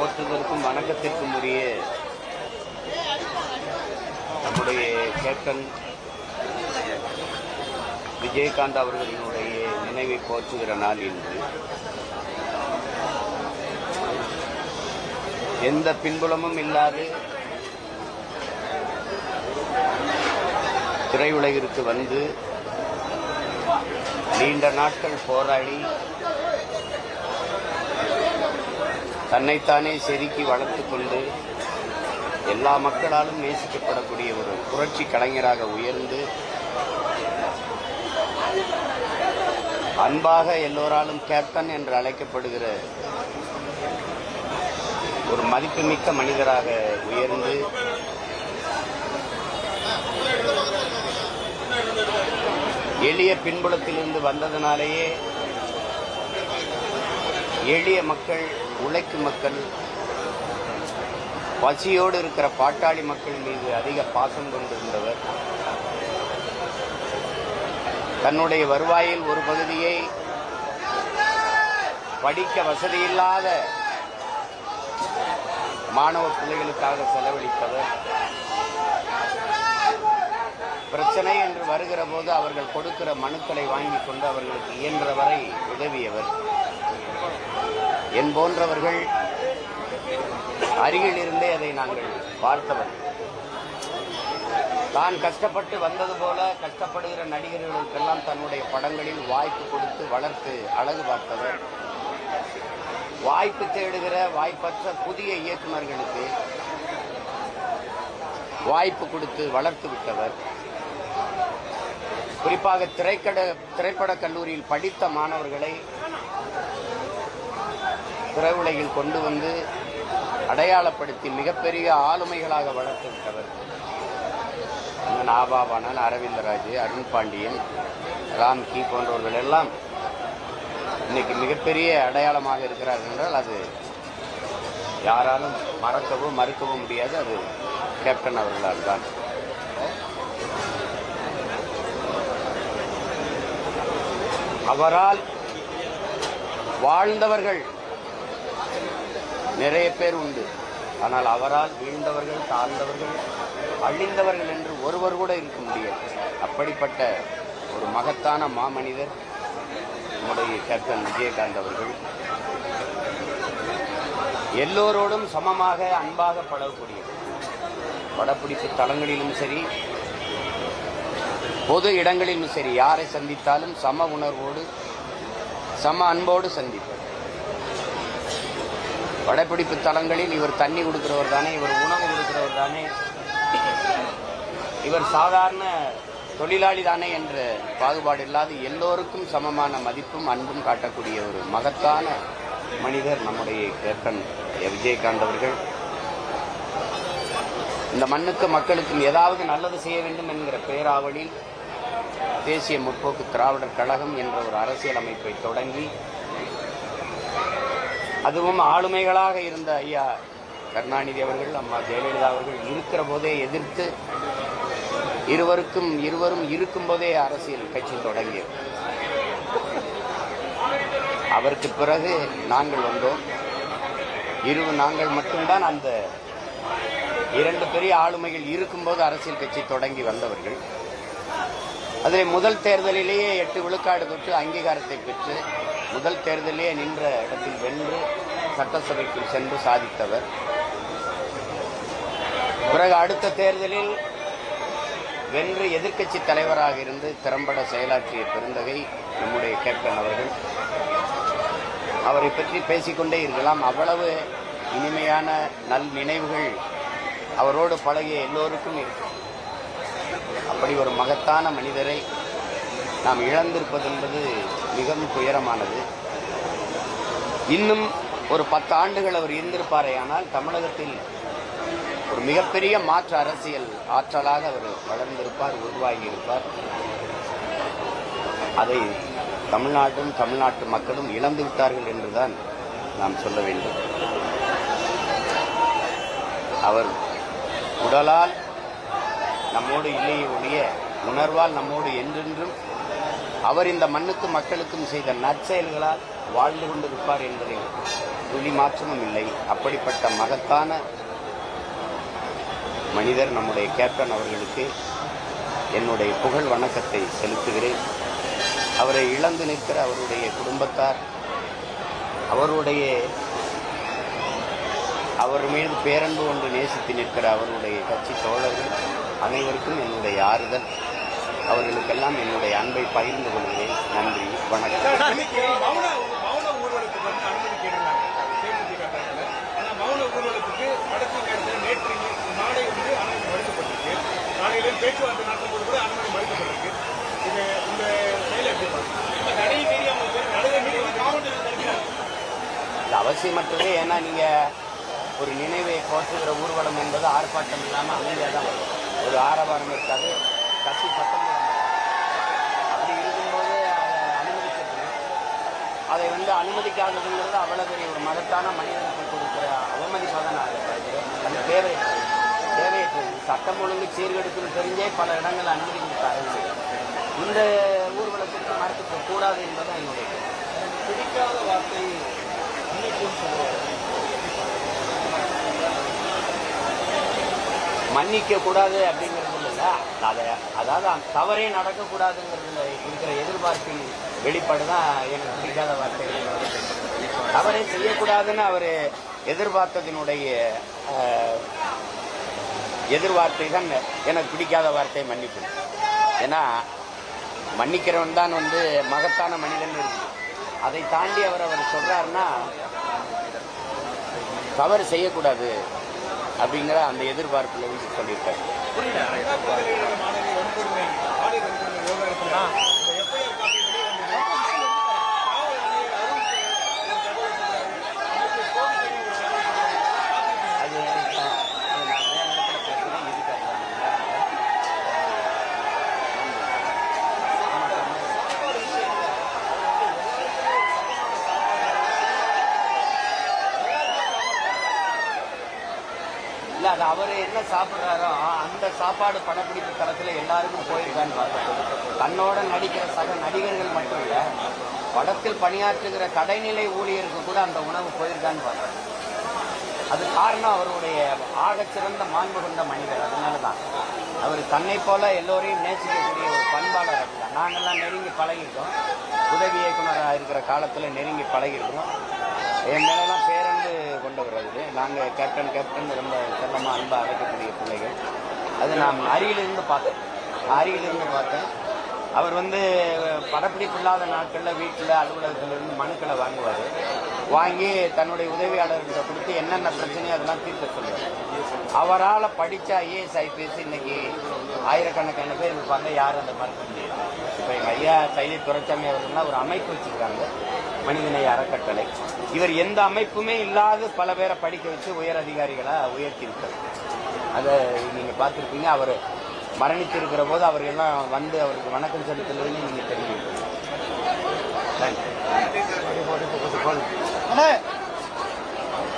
போற்றுதற்கும் வணக்கத்திற்கும் உரிய நம்முடைய கேப்டன் விஜயகாந்த் அவர்களினுடைய நினைவை போற்றுகிற நாள் இன்று. எந்த பின்புலமும் இல்லாது திரையுலகிற்கு வந்து நீண்ட நாட்கள் போராடி தன்னைத்தானே செதுக்கி வளர்த்து கொண்டு எல்லா மக்களாலும் நேசிக்கப்படக்கூடிய ஒரு புரட்சி கலைஞராக உயர்ந்து அன்பாக எல்லோராலும் கேப்டன் என்று அழைக்கப்படுகிற ஒரு மதிப்புமிக்க மனிதராக உயர்ந்து எளிய பின்புலத்திலிருந்து வந்ததனாலேயே எளிய மக்கள் உழைக்கும் மக்கள் பசியோடு இருக்கிற பாட்டாளி மக்கள் மீது அதிக பாசம் கொண்டிருந்தவர். தன்னுடைய வருவாயில் ஒரு பகுதியை படிக்க வசதியில்லாத மாணவ பிள்ளைகளுக்காக செலவழித்தவர். பிரச்சனை என்று வருகிற போது அவர்கள் கொடுக்கிற மனுக்களை வாங்கிக் கொண்டு அவர்களுக்கு இயன்ற வரை உதவியவர். என் போன்றவர்கள் அருகில் இருந்தே அதை நாங்கள் பார்த்தவர். தான் கஷ்டப்பட்டு வந்தது போல கஷ்டப்படுகிற நடிகர்களுக்கெல்லாம் தன்னுடைய படங்களில் வாய்ப்பு கொடுத்து வளர்த்து அழகு பார்த்தவர். வாய்ப்பு தேடுகிற வாய்ப்பற்ற புதிய இயக்குநர்களுக்கு வாய்ப்பு கொடுத்து வளர்த்து விட்டவர். குறிப்பாக திரைக்கட திரைப்படக் கல்லூரியில் படித்த மாணவர்களை திரையுலகில் கொண்டு வந்து அடையாளப்படுத்தி மிகப்பெரிய ஆளுமைகளாக வளர்த்து விட்டவர் நாபாபானன் அரவிந்தராஜ் அருண் பாண்டியன் ராம்கி போன்றவர்கள் எல்லாம் இன்னைக்கு மிகப்பெரிய அடையாளமாக இருக்கிறார்கள் என்றால் அது யாராலும் மறக்கவோ மறுக்கவோ முடியாது. அது கேப்டன் அவர்களால் தான். அவரால் வாழ்ந்தவர்கள் நிறைய பேர் உண்டு. ஆனால் அவரால் வீழ்ந்தவர்கள் தாழ்ந்தவர்கள் அழிந்தவர்கள் என்று ஒருவர் கூட இருக்க முடியாது. அப்படிப்பட்ட ஒரு மகத்தான மாமனிதர் நம்முடைய கேப்டன் விஜயகாந்த் அவர்கள். எல்லோரோடும் சமமாக அன்பாக பழகக்கூடியவர். படப்பிடிப்பு தளங்களிலும் சரி பொது இடங்களிலும் சரி யாரை சந்தித்தாலும் சம உணர்வோடு சம அன்போடு சந்திப்பார். படப்பிடிப்பு தளங்களில் இவர் தண்ணி கொடுக்கிறவர் தானே இவர் உணவு கொடுக்கிறவர் தானே. இவர் சாதாரண தொழிலாளி தானே என்ற பாகுபாடு இல்லாது எல்லோருக்கும் சமமான மதிப்பும் அன்பும் காட்டக்கூடிய ஒரு மகத்தான மனிதர் நம்முடைய கேப்டன் விஜயகாந்த் அவர்கள். இந்த மண்ணுக்கு மக்களுக்கும் ஏதாவது நல்லது செய்ய வேண்டும் என்கிற பேராவலில் தேசிய முற்போக்கு திராவிடர் கழகம் என்ற ஒரு அரசியல் அமைப்பை தொடங்கி அதுவும் ஆளுமைகளாக இருந்த ஐயா கருணாநிதி அவர்கள் அம்மா ஜெயலலிதா அவர்கள் இருக்கிற போதே எதிர்த்து இருவருக்கும் இருவரும் இருக்கும் போதே அரசியல் கட்சி தொடங்கியது. அவருக்கு பிறகு நாங்கள் வந்தோம். இரு நாங்கள் மட்டும்தான் அந்த இரண்டு பெரிய ஆளுமைகள் இருக்கும்போது அரசியல் கட்சி தொடங்கி வந்தவர்கள். அதில் முதல் தேர்தலிலேயே எட்டு விழுக்காடு தொட்டு அங்கீகாரத்தை பெற்று முதல் தேர்தலிலேயே நின்ற இடத்தில் வென்று சட்டசபைக்கு சென்று சாதித்தவர். பிறகு அடுத்த தேர்தலில் வென்று எதிர்க்கட்சி தலைவராக இருந்து திறம்பட செயலாற்றிய பெருந்தகை நம்முடைய கேப்டன் அவர்கள். அவரை பற்றி பேசிக்கொண்டே இருக்கலாம். அவ்வளவு இனிமையான நல் நினைவுகள் அவரோடு பழகிய எல்லோருக்கும் இருக்கு அப்படி ஒரு மகத்தான மனிதரை நாம் இழந்திருப்பது என்பது மிகவும் துயரமானது. இன்னும் ஒரு பத்து ஆண்டுகள் அவர் இருந்திருப்பாரே ஆனால் தமிழகத்தில் ஒரு மிகப்பெரிய மாற்று அரசியல் ஆற்றலாக அவர் வளர்ந்திருப்பார் உருவாகி இருப்பார் அதை தமிழ்நாட்டும் தமிழ்நாட்டு மக்களும் இழந்து விட்டார்கள் என்றுதான் நாம் சொல்ல வேண்டும். அவர் உடலால் நம்மோடு இல்லையே ஒழிய உணர்வால் நம்மோடு என்றென்றும் அவர் இந்த மண்ணுக்கும் மக்களுக்கும் செய்த நற்செயல்களால் வாழ்ந்து கொண்டிருப்பார் என்பதில் துளி மாற்றமும் இல்லை. அப்படிப்பட்ட மகத்தான மனிதர் நம்முடைய கேப்டன் அவர்களுக்கு என்னுடைய புகழ் வணக்கத்தை செலுத்துகிறேன். அவரை இழந்து நிற்கிற அவருடைய குடும்பத்தார் அவருடைய அவர் மீது பேரன்பு கொண்டு நேசித்து நிற்கிற அவருடைய கட்சி தோழர்கள் அனைவருக்கும் என்னுடைய ஆறுதல். அவர்களுக்கெல்லாம் என்னுடைய அன்பை பகிர்ந்து கொள்கிறேன். நன்றி வணக்கம். பேச்சுவார்த்தை நடத்தும்போது கூட அனுமதி மறுக்கப்பட்டிருக்கு. இது இந்த செயலை எப்படி பார்க்கணும்? மீறி அவங்க மீறி அவசியமற்றது ஏன்னா நீங்க ஒரு நினைவை போற்றுகிற ஊர்வலம் என்பது ஆர்ப்பாட்டம் இல்லாமல் அமைதியாக தான் வரும். ஒரு ஆரவாரம் இருக்காது கட்சி மாட்டாங்க. அப்படி இருக்கும்போது அதை அனுமதிக்கிறது அதை வந்து அனுமதிக்காததுங்கிறது அவ்வளோ பெரிய ஒரு மகத்தான மனிதனுக்கு கொடுக்குற அவமதிப்பாக நான் அதை அந்த தேவை தேவையற்றது சட்டம் ஒழுங்கு சீர்கெடுக்குன்னு தெரிஞ்சே பல இடங்கள் அனுமதி கொடுத்த அரசு இந்த ஊர்வலத்திற்கு மறுக்க கூடாது என்பதுதான் என்னுடைய. பிடிக்காத வார்த்தை மன்னிக்க கூடாது அப்படிங்கிறது இல்லைல்ல. அதை அதாவது தவறே நடக்கக்கூடாதுங்கிறதுல இருக்கிற எதிர்பார்ப்பின் வெளிப்பாடு தான் எனக்கு பிடிக்காத வார்த்தைகள் தவறே செய்யக்கூடாதுன்னு அவர் எதிர்பார்த்ததினுடைய எதிர்வார்த்தை தான் எனக்கு பிடிக்காத வார்த்தை மன்னிப்பு. ஏன்னா மன்னிக்கிறவன் தான் வந்து மகத்தான மனிதன் இருக்கு. அதை தாண்டி அவர் அவர் சொல்றாருன்னா தவறு செய்யக்கூடாது அப்படிங்கிற அந்த எதிர்பார்ப்புல வந்து சொல்லியிருக்காரு. அது அவர் என்ன சாப்பிட்றாரோ அந்த சாப்பாடு படப்பிடிப்பு தளத்தில் எல்லாருக்கும் போயிருக்கான்னு பார்த்தேன் தன்னோட நடிக்கிற சக நடிகர்கள் மட்டும் இல்லை படத்தில் பணியாற்றுகிற கடைநிலை ஊழியருக்கு கூட அந்த உணவு போயிருக்கான்னு பார்த்தேன் அது காரணம் அவருடைய ஆகச்சிறந்த மாண்பு கொண்ட மனிதர். அதனால தான் அவர் தன்னை போல எல்லோரையும் நேசிக்கக்கூடிய ஒரு பண்பாளர் அப்படிதான் நாங்கெல்லாம் நெருங்கி பழகிருக்கோம் உதவி இயக்குனராக இருக்கிற காலத்தில் நெருங்கி பழகிருக்கோம் என் மேலாம் பேரன்பு கொண்டவர் அவரு நாங்கள் கேப்டன் கேப்டன் ரொம்ப செல்லமாக அன்பாக அழைக்கக்கூடிய பிள்ளைகள். அது நான் அருகிலிருந்து பார்த்தேன் அருகிலிருந்து பார்த்தேன் அவர் வந்து படப்பிடிப்பு இல்லாத நாட்களில் வீட்டில் அலுவலகத்திலிருந்து மனுக்களை வாங்குவார். வாங்கி தன்னுடைய உதவியாளர்கிட்ட கொடுத்து என்னென்ன பிரச்சனையோ அதெல்லாம் தீர்க்க சொல்லுவார் அவரால் படித்த ஐஏஎஸ் ஐபிஎஸ் இன்னைக்கு ஆயிரக்கணக்கான பேர் இருப்பாங்க. யாரும் அந்த மாதிரி முடியாது. இப்போ எங்கள் ஐயா சைதை துரைச்சாமி அவர்கள்லாம் ஒரு அமைப்பு வச்சுருக்காங்க. மனிதநேய அறக்கட்டளை. இவர் எந்த அமைப்புமே இல்லாத பல பேரை படிக்க வச்சு உயர் அதிகாரிகளாக உயர்த்தியிருக்கார் அதை நீங்கள் பார்த்துருப்பீங்க. அவர் மரணித்திருக்கிற போது அவர்கள்லாம் வந்து அவருக்கு வணக்கம் செலுத்துறதுன்னு நீங்கள் தெரிஞ்சுக்கிட்டீங்க தேங்க்யூ